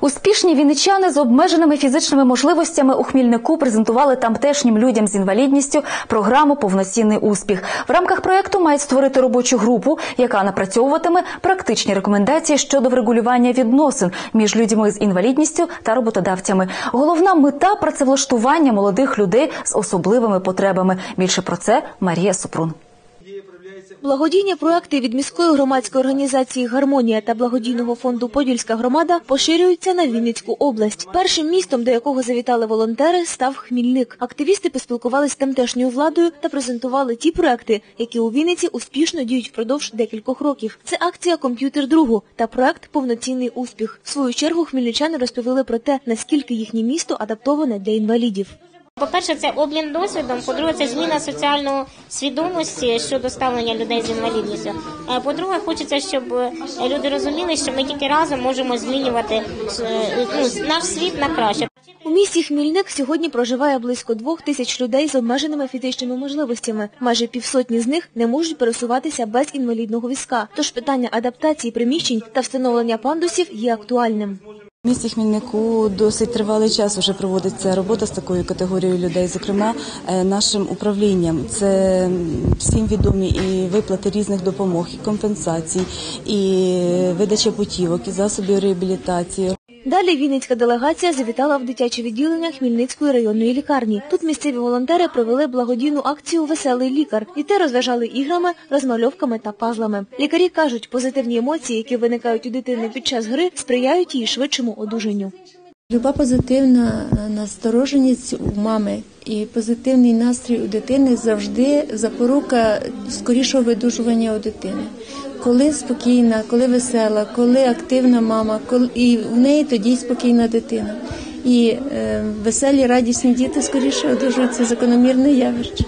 Успішні вінничани з обмеженими фізичними можливостями у Хмільнику презентували тамтешнім людям з інвалідністю програму Повноцінний успіх. В рамках проєкту мають створити робочу групу, яка напрацьовуватиме практичні рекомендації щодо врегулювання відносин між людьми з інвалідністю та роботодавцями. Головна мета працевлаштування молодих людей з особливими потребами. Більше про це Марія Супрун. Благодійні проекти від міської громадської організації Гармонія та благодійного фонду Подільська громада поширюються на Вінницьку область. Першим містом, до якого завітали волонтери, став Хмільник. Активісти поспілкувалися з тамтешньою владою та презентували ті проекти, які у Вінниці успішно діють впродовж декількох років. Це акція Комп'ютер другу та проект Повноцінний успіх. В свою чергу хмельничани розповіли про те, наскільки їхнє місто адаптоване для інвалідів. По-перше, це обмін досвідом. По-друге, це зміна соціальної свідомості щодо ставлення людей з інвалідністю. По-друге, хочеться, щоб люди розуміли, що ми тільки разом можемо змінювати е, ну, наш світ на краще. У місті Хмільник сьогодні проживає близько двох тисяч людей з обмеженими фізичними можливостями. Майже півсотні з них не можуть пересуватися без інвалідного візка. Тож питання адаптації приміщень та встановлення пандусів є актуальним. В місті Хмільнику досить тривалий час вже проводиться робота з такою категорією людей, зокрема е, нашим управлінням. Це всім відомі і виплати різних допомог, і компенсацій, і видача путівок, і засобів реабілітації. Далі Вінницька делегація завітала в дитяче відділення Хмільницької районної лікарні. Тут місцеві волонтери провели благодійну акцію Веселий лікар. Дітей розважали іграми, розмальовками та пазлами. Лікарі кажуть, позитивні емоції, які виникають у дитини під час гри, сприяють її швидшому одужанню. Люба позитивна настороженість у мами і позитивний настрій у дитини завжди запорука скорішого видужування у дитини. Коли спокійна, коли весела, коли активна мама, коли і в неї тоді спокійна дитина. І е, веселі, радісні діти скоріше одужують це закономірне явище.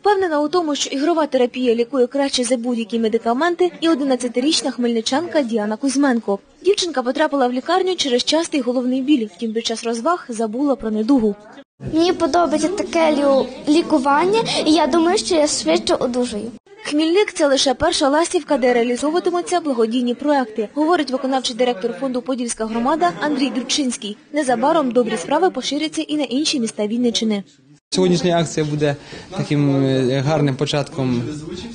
Впевнена у тому, що ігрова терапія лікує краще за будь-які медикаменти, і 11-річна хмельничанка Діана Кузьменко. Дівчинка потрапила в лікарню через частий головний біль, втім під час розваг забула про недугу. Мені подобається таке лікування, і я думаю, що я швидше одужаю. Хмільник це лише перша ластівка, де реалізовуватимуться благодійні проекти, говорить виконавчий директор фонду Подільська громада Андрій Грибчинський. Незабаром добрі справи поширяться і на інші міста Вінниччини. Сьогоднішня акція буде таким е, гарним початком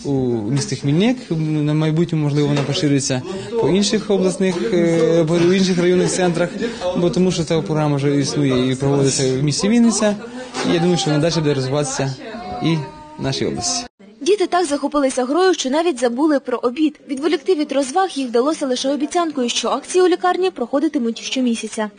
у місті Хмільник. На майбутнє, можливо, вона поширюється по інших обласних, е, по інших районних центрах, бо тому що ця програма вже існує і проводиться в місті Вінниця. І я думаю, що вона далі буде розвиватися і в нашій області. Діти так захопилися грою, що навіть забули про обід. Відволікти від розваг їх вдалося лише обіцянкою, що акції у лікарні проходитимуть щомісяця.